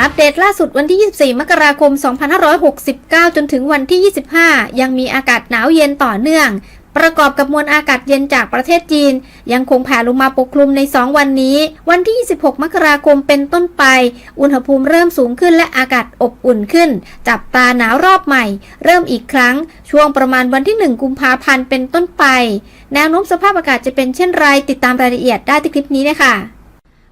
อัปเดตล่าสุดวันที่ 24 มกราคม 2569 จนถึงวันที่ 25 ยังมีอากาศหนาวเย็นต่อเนื่อง ประกอบกับมวลอากาศเย็นจากประเทศจีน ยังคงแผ่ลงมาปกคลุมใน 2 วันนี้ วันที่ 26 มกราคมเป็นต้นไป อุณหภูมิเริ่มสูงขึ้นและอากาศอบอุ่นขึ้น จับตาหนาวรอบใหม่ เริ่มอีกครั้ง ช่วงประมาณวันที่ 1 กุมภาพันธ์เป็นต้นไป แนวโน้มสภาพอากาศจะเป็นเช่นไรติดตามรายละเอียดได้ที่คลิปนี้นะคะ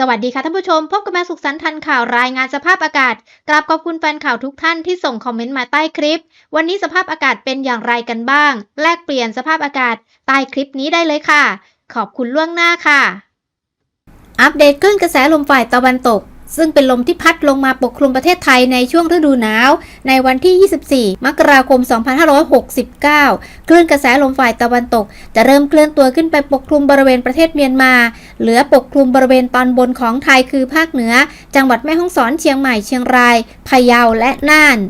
สวัสดีค่ะท่านผู้ชม พบกับแมาสุขสันต์ทันข่าวรายงานสภาพอากาศ กราบขอบคุณแฟนข่าวทุกท่านที่ส่งคอมเมนต์มาใต้คลิป วันนี้สภาพอากาศเป็นอย่างไรกันบ้าง แลกเปลี่ยนสภาพอากาศใต้คลิปนี้ได้เลยค่ะ ขอบคุณล่วงหน้าค่ะ อัปเดตคลื่นกระแสลมฝ่ายตะวันตก ซึ่งเป็นลมที่พัดลงมาปกคลุมประเทศไทยในช่วงฤดูหนาว ในวันที่ 24 มกราคม 2569 คลื่นกระแสลมฝ่ายตะวันตก จะเริ่มเคลื่อนตัวขึ้นไปปกคลุมบริเวณประเทศเมียนมา เหลือปกคลุมบริเวณตอนบนของไทยคือภาคเหนือ จังหวัดแม่ฮ่องสอนเชียงใหม่เชียงราย พะเยาและน่าน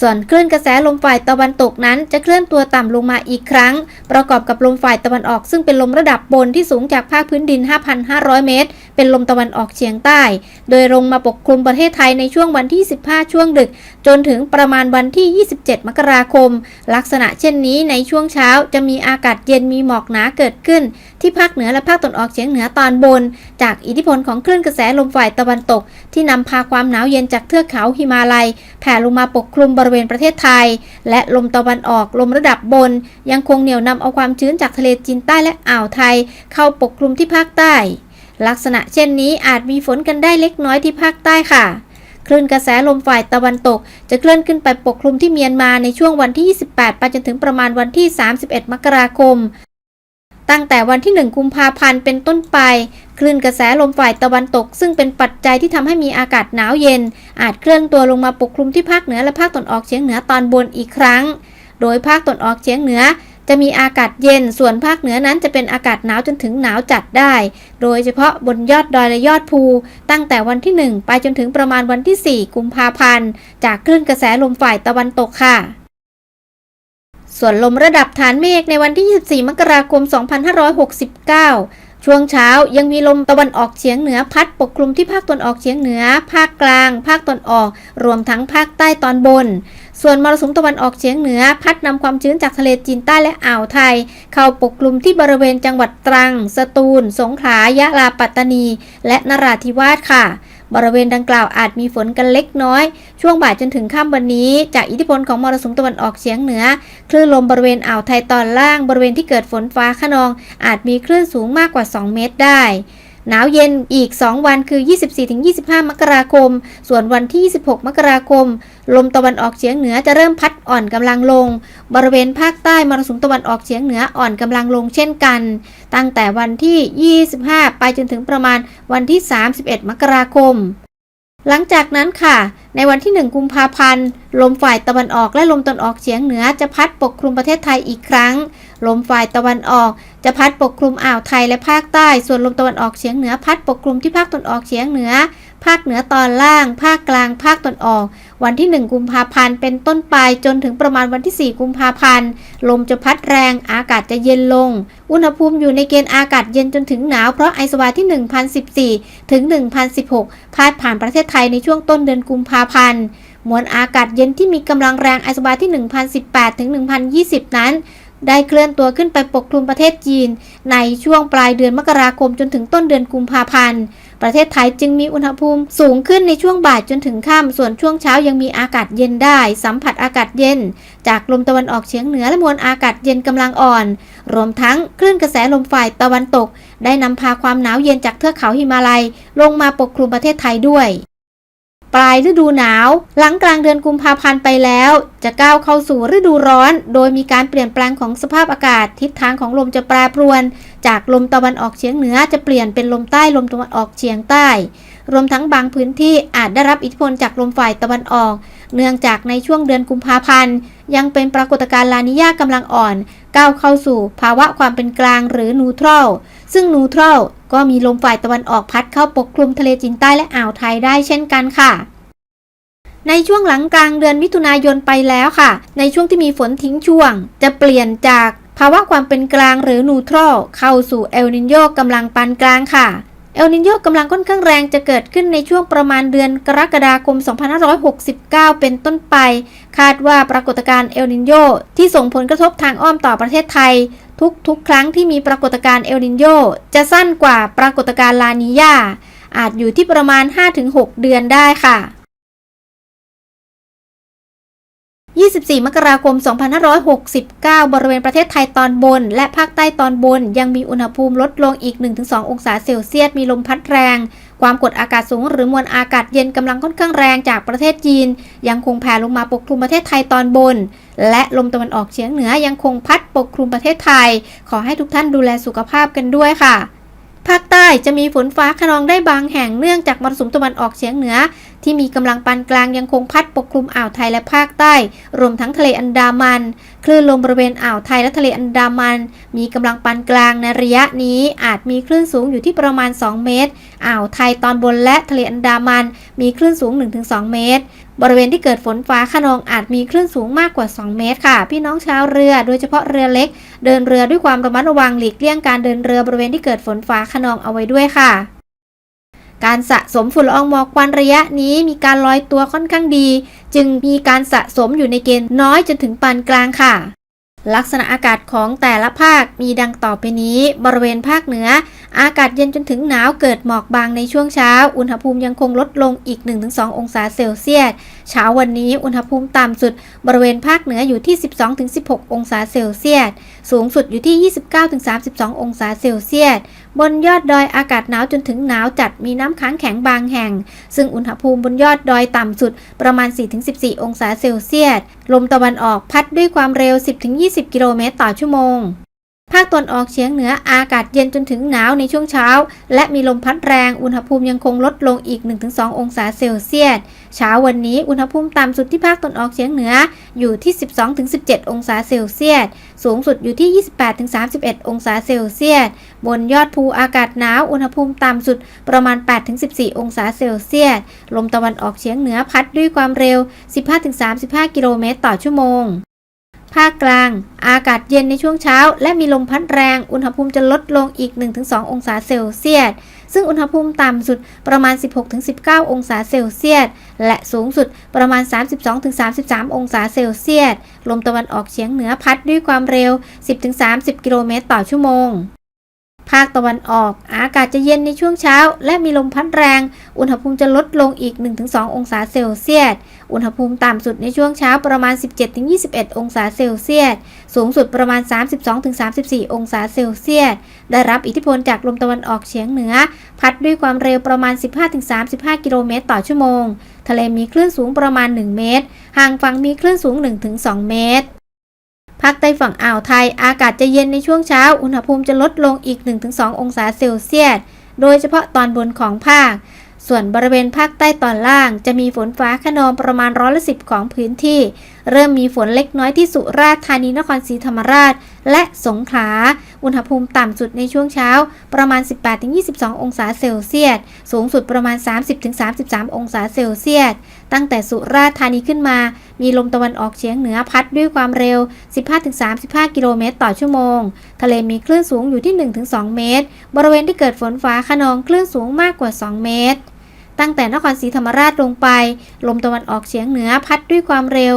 ส่วนคลื่นกระแสลมฝ่ายตะวันตกนั้นจะเคลื่อนตัวต่ำลงมาอีกครั้ง ประกอบกับลมฝ่ายตะวันออกซึ่งเป็นลมระดับบนที่สูงจากภาคพื้นดิน 5,500 เมตร เป็นลมตะวันออกเฉียงใต้ โดยลงมาปกคลุมประเทศไทยในช่วงวันที่ 15 ช่วงดึก จนถึงประมาณวันที่ 27 มกราคม ลักษณะเช่นนี้ในช่วงเช้าจะมีอากาศเย็นมีหมอกหนาเกิดขึ้น ที่ภาคเหนือและภาคตะวันออกเฉียงเหนือตอนบน จากอิทธิพลของคลื่นกระแสลมฝ่ายตะวันตก ที่นำพาความหนาวเย็นจากเทือกเขาหิมาลัย แผ่ลงมาปกคลุมบริเวณประเทศไทย และลมตะวันออกลมระดับบน ยังคงเหนี่ยวนำเอาความชื้นจากทะเลจีนใต้และอ่าวไทย เข้าปกคลุมที่ภาคใต้ ลักษณะเช่นนี้อาจมีฝนกันได้เล็กน้อยที่ภาคใต้ค่ะ คลื่นกระแสลมฝ่ายตะวันตก จะเคลื่อนขึ้นไปปกคลุมที่เมียนมาในช่วงวันที่ 28 ไปจนถึงประมาณวันที่ 31 มกราคม ตั้งแต่วันที่ 1 กุมภาพันธ์เป็นต้นไป คลื่นกระแสลมฝ่ายตะวันตก ซึ่งเป็นปัจจัยที่ทำให้มีอากาศหนาวเย็น อาจเคลื่อนตัวลงมาปกคลุมที่ภาคเหนือและภาคตะวันออกเฉียงเหนือตอนบนอีกครั้ง โดยภาคตะวันออกเฉียงเหนือ จะมีอากาศเย็น ส่วนภาคเหนือนั้นจะเป็นอากาศหนาวจนถึงหนาวจัดได้ โดยเฉพาะบนยอดดอยและยอดภู ตั้งแต่วันที่ 1 ไปจนถึงประมาณวันที่ 4 กุมภาพันธ์ จากคลื่นกระแสลมฝ่ายตะวันตกค่ะ ส่วนลมระดับฐานเมฆในวันที่ 24 มกราคม 2569ช่วงเช้ายังมีลมตะวันออกเฉียงเหนือพัดปกคลุมที่ภาคตะวันออกเฉียงเหนือ ภาคกลาง ภาคตะวันออก รวมทั้งภาคใต้ตอนบน ส่วนมรสุมตะวันออกเฉียงเหนือ พัดนำความชื้นจากทะเลจีนใต้และอ่าวไทย เข้าปกคลุมที่บริเวณจังหวัดตรัง สตูล สงขลา ยะลา ปัตตานี และนราธิวาสค่ะ บริเวณดังกล่าวอาจมีฝนกันเล็กน้อย ช่วงบ่ายจนถึงค่ำวันนี้ จากอิทธิพลของมรสุมตะวันออกเฉียงเหนือ คลื่นลมบริเวณอ่าวไทยตอนล่าง บริเวณที่เกิดฝนฟ้าขนอง อาจมีคลื่นสูงมากกว่า 2 เมตรได้ หนาวเย็นอีก 2 วันคือ 24-25 มกราคม ส่วนวันที่ 26 มกราคม ลมตะวันออกเฉียงเหนือจะเริ่มพัดอ่อนกำลังลง บริเวณภาคใต้มรสุมตะวันออกเฉียงเหนืออ่อนกำลังลงเช่นกัน ตั้งแต่วันที่ 25 ไปจนถึงประมาณวันที่ 31 มกราคม หลังจากนั้นค่ะ ในวันที่ 1 กุมภาพันธ์ ลมฝ่ายตะวันออกและลมตะวันออกเฉียงเหนือจะพัดปกคลุมประเทศไทยอีกครั้ง ลมฝ่ายตะวันออก จะพัดปกคลุมอ่าวไทยและภาคใต้ ส่วนลมตะวันออกเฉียงเหนือพัดปกคลุมที่ภาคตะวันออกเฉียงเหนือ ภาคเหนือตอนล่าง ภาคกลาง ภาคตะวันออก วันที่ 1 กุมภาพันธ์ เป็นต้นไปจนถึงประมาณวันที่ 4 กุมภาพันธ์ ลมจะพัดแรง อากาศจะเย็นลง อุณหภูมิอยู่ในเกณฑ์อากาศเย็นจนถึงหนาว เพราะไอสวาที่ 1014 ถึง 1016 พาดผ่านประเทศไทยในช่วงต้นเดือนกุมภาพันธ์ มวลอากาศเย็นที่มีกำลังแรงไอสวาที่ 1018 ถึง 1020 นั้นได้เคลื่อนตัวขึ้นไปปกคลุมประเทศจีน ในช่วงปลายเดือนมกราคมจนถึงต้นเดือนกุมภาพันธ์ ประเทศไทยจึงมีอุณหภูมิสูงขึ้นในช่วงบ่ายจนถึงค่ำส่วนช่วงเช้ายังมีอากาศเย็นได้ สัมผัสอากาศเย็น จากลมตะวันออกเฉียงเหนือและมวลอากาศเย็นกำลังอ่อน รวมทั้งคลื่นกระแสลมฝ่ายตะวันตก ได้นำพาความหนาวเย็นจากเทือกเขาหิมาลัย ลงมาปกคลุมประเทศไทยด้วย ปลายฤดูหนาว หลังกลางเดือนกุมภาพันธ์ไปแล้ว จะก้าวเข้าสู่ฤดูร้อน โดยมีการเปลี่ยนแปลงของสภาพอากาศ ทิศทางของลมจะแปรปรวน จากลมตะวันออกเฉียงเหนือจะเปลี่ยนเป็นลมใต้ลมตะวันออกเฉียงใต้ รวมทั้งบางพื้นที่อาจได้รับอิทธิพลจากลมฝ่ายตะวันออก เนื่องจากในช่วงเดือนกุมภาพันธ์ยังเป็นปรากฏการณ์ลานิญากำลังอ่อน ก้าวเข้าสู่ภาวะความเป็นกลางหรือนูทรัล ซึ่งนูทรัลก็มีลมฝ่ายตะวันออกพัดเข้าปกคลุมทะเลจีนใต้และอ่าวไทยได้เช่นกันค่ะ ในช่วงหลังกลางเดือนมิถุนายนไปแล้วค่ะ ในช่วงที่มีฝนทิ้งช่วง จะเปลี่ยนจากภาวะความเป็นกลางหรือนูทรัลเข้าสู่เอลนินโยกำลังปานกลางค่ะเอลนินโยกำลังค่อนข้างแรงจะเกิดขึ้นในช่วงประมาณเดือนกรกฎาคม 2569 เป็นต้นไป คาดว่าปรากฏการณ์เอลนินโยที่ส่งผลกระทบทางอ้อมต่อประเทศไทย ทุกๆ ครั้งที่มีปรากฏการณ์เอลนินโยจะสั้นกว่าปรากฏการณ์ลานียาอาจอยู่ที่ประมาณ 5-6 เดือนได้ค่ะ 24 มกราคม 2569 บริเวณประเทศไทยตอนบน และภาคใต้ตอนบน ยังมีอุณหภูมิลดลงอีก 1-2 องศาเซลเซียส มีลมพัดแรง ความกดอากาศสูงหรือมวลอากาศเย็นกำลังค่อนข้างแรงจากประเทศจีน ยังคงแผ่ลงมาปกคลุมประเทศไทยตอนบน และลมตะวันออกเฉียงเหนือยังคงพัดปกคลุมประเทศไทย ขอให้ทุกท่านดูแลสุขภาพกันด้วยค่ะ ภาคใต้จะมีฝนฟ้าขนองได้บางแห่งเนื่องจากมรสุมตะวันออกเฉียงเหนือ ที่มีกำลังปานกลางยังคงพัดปกคลุมอ่าวไทยและภาคใต้ รวมทั้งทะเลอันดามัน คลื่นลมบริเวณอ่าวไทยและทะเลอันดามัน มีกำลังปานกลางในระยะนี้อาจมีคลื่นสูงอยู่ที่ประมาณ 2 เมตร อ่าวไทยตอนบนและทะเลอันดามัน มีคลื่นสูง 1-2 เมตร บริเวณที่เกิดฝนฟ้าขนองอาจมีคลื่นสูงมากกว่า 2 เมตรค่ะ พี่น้องชาวเรือ โดยเฉพาะเรือเล็ก เดินเรือด้วยความระมัดระวังหลีกเลี่ยงการเดินเรือบริเวณที่เกิดฝนฟ้าขนองเอาไว้ด้วยค่ะ การสะสมฝุ่นละอองหมอกควันระยะนี้มีการลอยตัวค่อนข้างดี จึงมีการสะสมอยู่ในเกณฑ์น้อยจนถึงปานกลางค่ะลักษณะอากาศของแต่ละภาคมีดังต่อไปนี้ บริเวณภาคเหนือ อากาศเย็นจนถึงหนาวเกิดหมอกบางในช่วงเช้า อุณหภูมิยังคงลดลงอีก 1-2 องศาเซลเซียส เช้าวันนี้อุณหภูมิต่ำสุด บริเวณภาคเหนืออยู่ที่ 12-16 องศาเซลเซียส สูงสุดอยู่ที่ 29-32 องศาเซลเซียส บนยอดดอยอากาศหนาวจนถึงหนาวจัดมีน้ำค้างแข็งบางแห่ง ซึ่งอุณหภูมิบนยอดดอยต่ำสุดประมาณ 4-14 องศาเซลเซียส ลมตะวันออกพัดด้วยความเร็ว 10-20 กิโลเมตรต่อชั่วโมง ภาคตะวันออกเฉียงเหนืออากาศเย็นจนถึงหนาวในช่วงเช้า และมีลมพัดแรง อุณหภูมิยังคงลดลงอีก 1-2 องศาเซลเซียส เช้าวันนี้อุณหภูมิต่ำสุดที่ภาคตะวันออกเฉียงเหนืออยู่ที่ 12-17 องศาเซลเซียส สูงสุดอยู่ที่ 28-31 องศาเซลเซียส บนยอดภูอากาศหนาว อุณหภูมิต่ำสุดประมาณ 8-14 องศาเซลเซียส ลมตะวันออกเฉียงเหนือพัดด้วยความเร็ว 15-35 กิโลเมตรต่อชั่วโมง ภาคกลาง อากาศเย็นในช่วงเช้า และมีลมพัดแรง อุณหภูมิจะลดลงอีก 1-2 องศาเซลเซียส ซึ่งอุณหภูมิต่ำสุดประมาณ 16-19 องศาเซลเซียส และสูงสุดประมาณ 32-33 องศาเซลเซียส ลมตะวันออกเฉียงเหนือพัดด้วยความเร็ว 10-30 กิโลเมตรต่อชั่วโมง ภาคตะวันออก อากาศจะเย็นในช่วงเช้า และมีลมพัดแรง อุณหภูมิจะลดลงอีก 1-2 องศาเซลเซียส อุณหภูมิต่ำสุดในช่วงเช้าประมาณ 17-21 องศาเซลเซียส สูงสุดประมาณ 32-34 องศาเซลเซียส ได้รับอิทธิพลจากลมตะวันออกเฉียงเหนือ พัดด้วยความเร็วประมาณ 15-35 กิโลเมตรต่อชั่วโมง ทะเลมีคลื่นสูงประมาณ 1 เมตร ห่างฝั่งมีคลื่นสูง 1-2 เมตร ภาคใต้ฝั่งอ่าวไทยอากาศจะเย็นในช่วงเช้า อุณหภูมิจะลดลงอีก 1-2 องศาเซลเซียส โดยเฉพาะตอนบนของภาค ส่วนบริเวณภาคใต้ตอนล่าง จะมีฝนฟ้าขนองประมาณร้อยละสิบของพื้นที่ เริ่มมีฝนเล็กน้อยที่สุราษฎร์ธานีนครศรีธรรมราช และสงขลา อุณหภูมิต่ำสุดในช่วงเช้า ประมาณ 18-22 องศาเซลเซียส สูงสุดประมาณ 30-33 องศาเซลเซียส ตั้งแต่สุราษฎร์ธานีขึ้นมา มีลมตะวันออกเฉียงเหนือพัดด้วยความเร็ว 15-35 กิโลเมตรต่อชั่วโมง ทะเลมีคลื่นสูงอยู่ที่ 1-2 เมตร บริเวณที่เกิดฝนฟ้าขนองคลื่นสูงมากกว่า 2 เมตร ตั้งแต่นครศรีธรรมราชลงไป ลมตะวันออกเฉียงเหนือพัดด้วยความเร็ว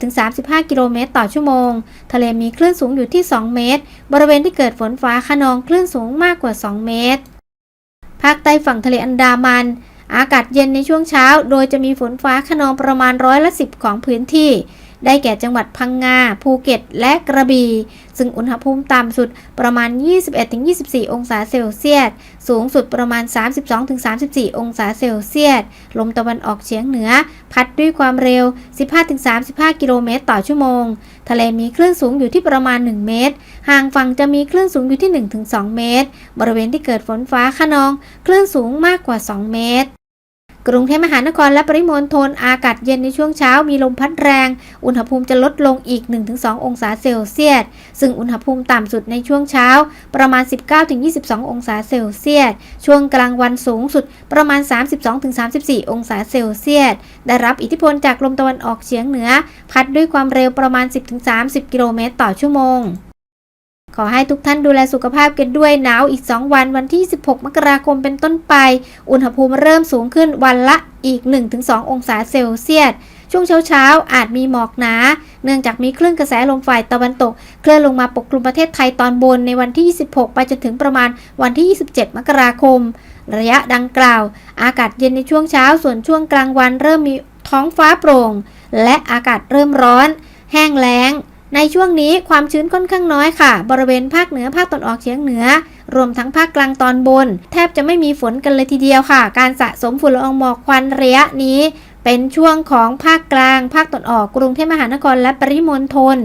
20-35 กิโลเมตรต่อชั่วโมง ทะเลมีคลื่นสูงอยู่ที่ 2 เมตร บริเวณที่เกิดฝนฟ้าขนองคลื่นสูงมากกว่า 2 เมตร ภาคใต้ฝั่งทะเลอันดามัน อากาศเย็นในช่วงเช้า โดยจะมีฝนฟ้าขนองประมาณร้อยละสิบของพื้นที่ ได้แก่จังหวัดพังงา ภูเก็ต และกระบี่ ซึ่งอุณหภูมิต่ำสุดประมาณ 21-24 องศาเซลเซียส สูงสุดประมาณ 32-34 องศาเซลเซียส ลมตะวันออกเฉียงเหนือ พัดด้วยความเร็ว 15-35 กิโลเมตรต่อชั่วโมง ทะเลมีคลื่นสูงอยู่ที่ประมาณ 1 เมตร ห่างฝั่งจะมีคลื่นสูงอยู่ที่ 1-2 เมตร บริเวณที่เกิดฝนฟ้าขนอง คลื่นสูงมากกว่า 2 เมตร กรุงเทพมหานครและปริมณฑลอากาศเย็นในช่วงเช้ามีลมพัดแรง อุณหภูมิจะลดลงอีก 1-2 องศาเซลเซียส ซึ่งอุณหภูมิต่ำสุดในช่วงเช้าประมาณ 19-22 องศาเซลเซียส ช่วงกลางวันสูงสุดประมาณ 32-34 องศาเซลเซียส ได้รับอิทธิพลจากลมตะวันออกเฉียงเหนือ พัดด้วยความเร็วประมาณ 10-30 กิโลเมตรต่อชั่วโมง ขอให้ทุกท่านดูแลสุขภาพกันด้วยหนาวอีก 2 วันวันที่ 16 มกราคมเป็นต้นไป อุณหภูมิเริ่มสูงขึ้นวันละอีก 1-2 องศาเซลเซียสช่วงเช้าๆ อาจมีหมอกหนา เนื่องจากมีคลื่นกระแสลมฝ่ายตะวันตก เคลื่อนลงมาปกคลุมประเทศไทยตอนบนในวันที่ 26 ไปจนถึงประมาณวันที่ 27 มกราคม ระยะดังกล่าว อากาศเย็นในช่วงเช้า ส่วนช่วงกลางวันเริ่มมีท้องฟ้าโปร่ง และอากาศเริ่มร้อน แห้งแล้ง ในช่วงนี้ความชื้นค่อนข้างน้อยค่ะ บริเวณภาคเหนือภาคตะวันออกเฉียงเหนือ รวมทั้งภาคกลางตอนบน แทบจะไม่มีฝนกันเลยทีเดียวค่ะ การสะสมฝุ่นละอองหมอกควันระยะนี้ เป็นช่วงของภาคกลาง ภาคตะวันออกกรุงเทพมหานครและปริมณฑล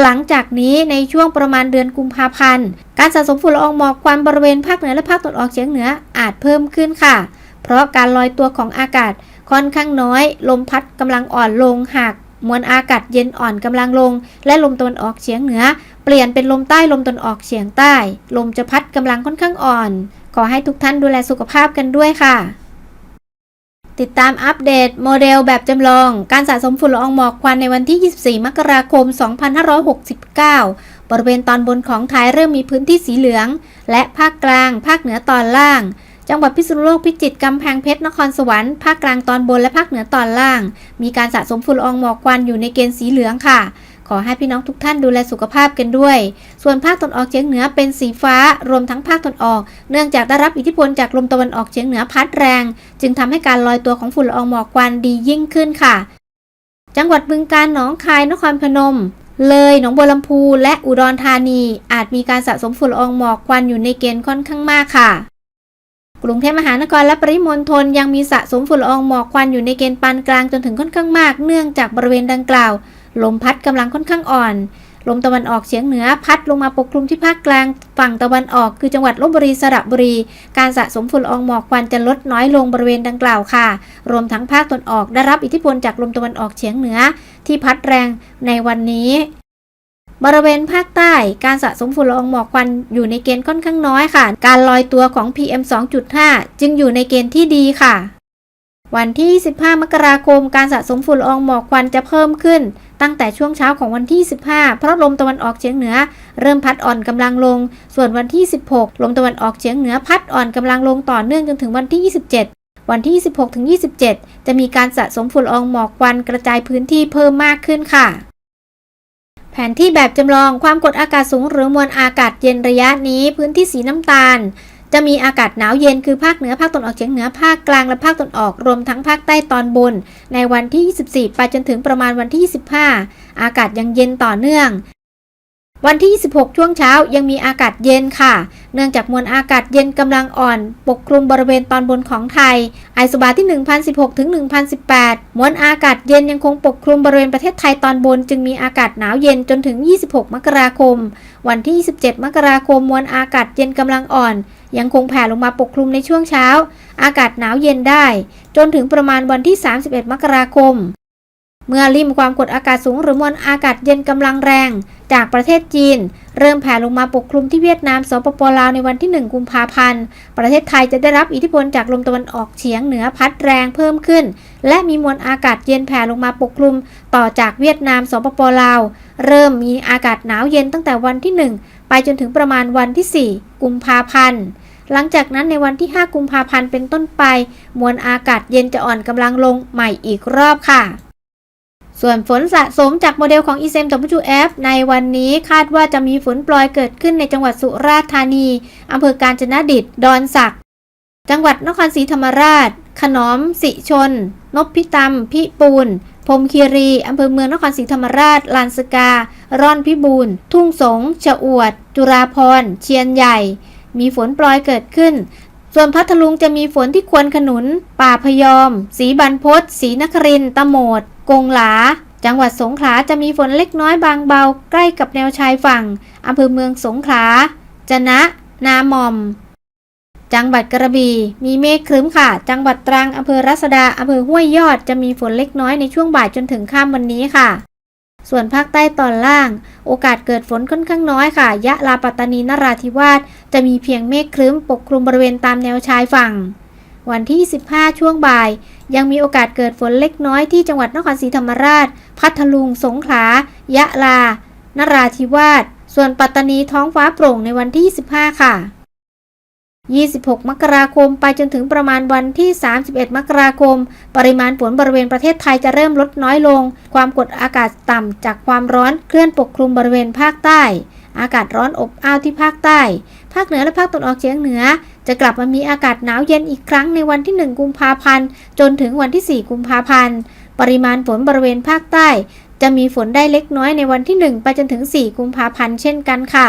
หลังจากนี้ในช่วงประมาณเดือนกุมภาพันธ์ การสะสมฝุ่นละอองหมอกควันบริเวณภาคเหนือและภาคตะวันออกเฉียงเหนืออาจเพิ่มขึ้นค่ะ เพราะการลอยตัวของอากาศค่อนข้างน้อย ลมพัดกำลังอ่อนลงหาก มวลอากาศเย็นอ่อนกำลังลง และลมตะวันออกเฉียงเหนือ เปลี่ยนเป็นลมใต้ลมตะวันออกเฉียงใต้ ลมจะพัดกำลังค่อนข้างอ่อน ขอให้ทุกท่านดูแลสุขภาพกันด้วยค่ะ ติดตามอัปเดตโมเดลแบบจำลอง การสะสมฝุ่นละอองหมอกควันในวันที่ 24 มกราคม 2569 บริเวณตอนบนของไทยเริ่มมีพื้นที่สีเหลือง และภาคกลาง ภาคเหนือตอนล่าง จังหวัดพิษณุโลกพิจิตรกำแพงเพชรนครสวรรค์ภาคกลางตอนบนและภาคเหนือตอนล่าง มีการสะสมฝุ่นละอองหมอกควันอยู่ในเกณฑ์สีเหลืองค่ะ ขอให้พี่น้องทุกท่านดูแลสุขภาพกันด้วย ส่วนภาคตะวันออกเฉียงเหนือเป็นสีฟ้ารวมทั้งภาคตะวันออก เนื่องจากได้รับอิทธิพลจากลมตะวันออกเฉียงเหนือพัดแรง จึงทำให้การลอยตัวของฝุ่นละอองหมอกควันดียิ่งขึ้นค่ะ จังหวัดบึงกาฬหนองคายนครพนมเลย หนองบัวลำพู และอุดรธานี อาจมีการสะสมฝุ่นละอองหมอกควันอยู่ในเกณฑ์ค่อนข้างมากค่ะ กรุงเทพมหานครและปริมณฑลยังมีสะสมฝุ่นละอองหมอกควันอยู่ในเกณฑ์ปานกลางจนถึงค่อนข้างมาก เนื่องจากบริเวณดังกล่าว ลมพัดกำลังค่อนข้างอ่อน ลมตะวันออกเฉียงเหนือพัดลงมาปกคลุมที่ภาคกลางฝั่งตะวันออก คือจังหวัดลบบุรีสระบุรี การสะสมฝุ่นละอองหมอกควันจะลดน้อยลงบริเวณดังกล่าวค่ะ รวมทั้งภาคตะวันออกได้รับอิทธิพลจากลมตะวันออกเฉียงเหนือ ที่พัดแรงในวันนี้ บริเวณภาคใต้การสะสมฝุ่นละอองหมอกควันอยู่ในเกณฑ์ค่อนข้างน้อยค่ะ การลอยตัวของ PM 2.5 จึงอยู่ในเกณฑ์ที่ดีค่ะ วันที่ 15 มกราคม การสะสมฝุ่นละอองหมอกควันจะเพิ่มขึ้น ตั้งแต่ช่วงเช้าของวันที่ 15 เพราะลมตะวันออกเฉียงเหนือ เริ่มพัดอ่อนกำลังลง ส่วนวันที่ 16 ลมตะวันออกเฉียงเหนือพัดอ่อนกำลังลงต่อเนื่องจนถึงวันที่ 27วันที่ 16ถึง27 จะมีการสะสมฝุ่นละอองหมอกควันกระจายพื้นที่เพิ่มมากขึ้นค่ะ ผนที่แบบจำลองความกดอากาศสูงหรือมวลอากาศเย็นระยะนี้ พื้นที่สีน้ำตาล จะมีอากาศหนาวเย็นคือภาคเหนือภาคตะวันออกเฉียงเหนือภาคกลางและภาคตะวันออกรวมทั้งภาคใต้ตอนบน ในวันที่ 24 ไปจนถึงประมาณวันที่ 25 อากาศยังเย็นต่อเนื่อง วันที่ 26 ช่วงเช้ายังมีอากาศเย็นค่ะ เนื่องจากมวลอากาศเย็นกำลังอ่อน ปกคลุมบริเวณตอนบนของไทย ไอซูบาที่ 1016 ถึง 1018 มวลอากาศเย็นยังคงปกคลุมบริเวณประเทศไทยตอนบน จึงมีอากาศหนาวเย็นจนถึง 26 มกราคม วันที่ 27 มกราคม มวลอากาศเย็นกำลังอ่อน ยังคงแผ่ลงมาปกคลุมในช่วงเช้า อากาศหนาวเย็นได้ จนถึงประมาณวันที่ 31 มกราคม เมื่อริมความกดอากาศสูงหรือมวลอากาศเย็นกำลังแรง จากประเทศจีน เริ่มแผ่ลงมาปกคลุมที่เวียดนามสปปลาวในวันที่ 1 กุมภาพันธ์ ประเทศไทยจะได้รับอิทธิพลจากลมตะวันออกเฉียงเหนือพัดแรงเพิ่มขึ้น และมีมวลอากาศเย็นแผ่ลงมาปกคลุม ต่อจากเวียดนามสปปลาว เริ่มมีอากาศหนาวเย็นตั้งแต่วันที่ 1 ไปจนถึงประมาณวันที่ 4 กุมภาพันธ์หลังจากนั้นในวันที่ 5 กุมภาพันธ์เป็นต้นไป มวลอากาศเย็นจะอ่อนกำลังลงใหม่อีกรอบค่ะ ส่วนฝนสะสมจากโมเดลของ e s m WF ในวันนี้คาดว่าจะมีฝนปลอยเกิดขึ้นในจังหวัดสุราษฎร์ธานี อำเภอกาญจนดิต ดอนสัก จังหวัดนครศรีธรรมราช ขนอม สิชน นพิตำพิปูนพรมคีรี อำเภอเมืองนครศรีธรรมราช ลานสกา ร่อนพิบูล ทุ่งสงชะอวด จุราพร เชียนใหญ่ มีฝนปลอยเกิดขึ้น ส่วนพัทลุงจะมีฝนที่ควนขนุน ป่าพยอม สีบรรพศรีนครินตะโมด กงหลา จังหวัดสงขลาจะมีฝนเล็กน้อยบางเบาใกล้กับแนวชายฝั่งอำเภอเมืองสงขลาจะนะ นาหมอม จังหวัดกระบี่มีเมฆครึ้มค่ะ จังหวัดตรังอำเภอรัศดาอำเภอห้วยยอดจะมีฝนเล็กน้อยในช่วงบ่ายจนถึงค่ำวันนี้ค่ะ ส่วนภาคใต้ตอนล่าง โอกาสเกิดฝนค่อนข้างน้อยค่ะ ยะลาปัตตานีนราธิวาสจะมีเพียงเมฆครึ้มปกคลุมบริเวณตามแนวชายฝั่ง วันที่ 15 ช่วงบ่าย ยังมีโอกาสเกิดฝนเล็กน้อยที่จังหวัดนครศรีธรรมราช พัทลุง สงขลา ยะลา นราธิวาส ส่วนปัตตานีท้องฟ้าโปร่งในวันที่ 25 ค่ะ 26 มกราคมไปจนถึงประมาณวันที่ 31 มกราคม ปริมาณฝนบริเวณประเทศไทยจะเริ่มลดน้อยลง ความกดอากาศต่ำจากความร้อนเคลื่อนปกคลุมบริเวณภาคใต้ อากาศร้อนอบอ้าวที่ภาคใต้ ภาคเหนือและภาคตะวันออกเฉียงเหนือ จะกลับมามีอากาศหนาวเย็นอีกครั้งในวันที่ 1 กุมภาพันธ์ จนถึงวันที่ 4 กุมภาพันธ์ ปริมาณฝนบริเวณภาคใต้ จะมีฝนได้เล็กน้อยในวันที่ 1 ไปจนถึง 4 กุมภาพันธ์เช่นกันค่ะ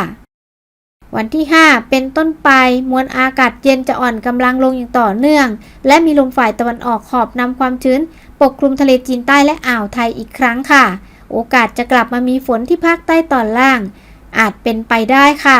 วันที่ 5 เป็นต้นไป มวลอากาศเย็นจะอ่อนกำลังลงอย่างต่อเนื่อง และมีลมฝ่ายตะวันออกขอบนำความชื้น ปกคลุมทะเลจีนใต้และอ่าวไทยอีกครั้งค่ะ โอกาสจะกลับมามีฝนที่ภาคใต้ตอนล่าง อาจเป็นไปได้ค่ะ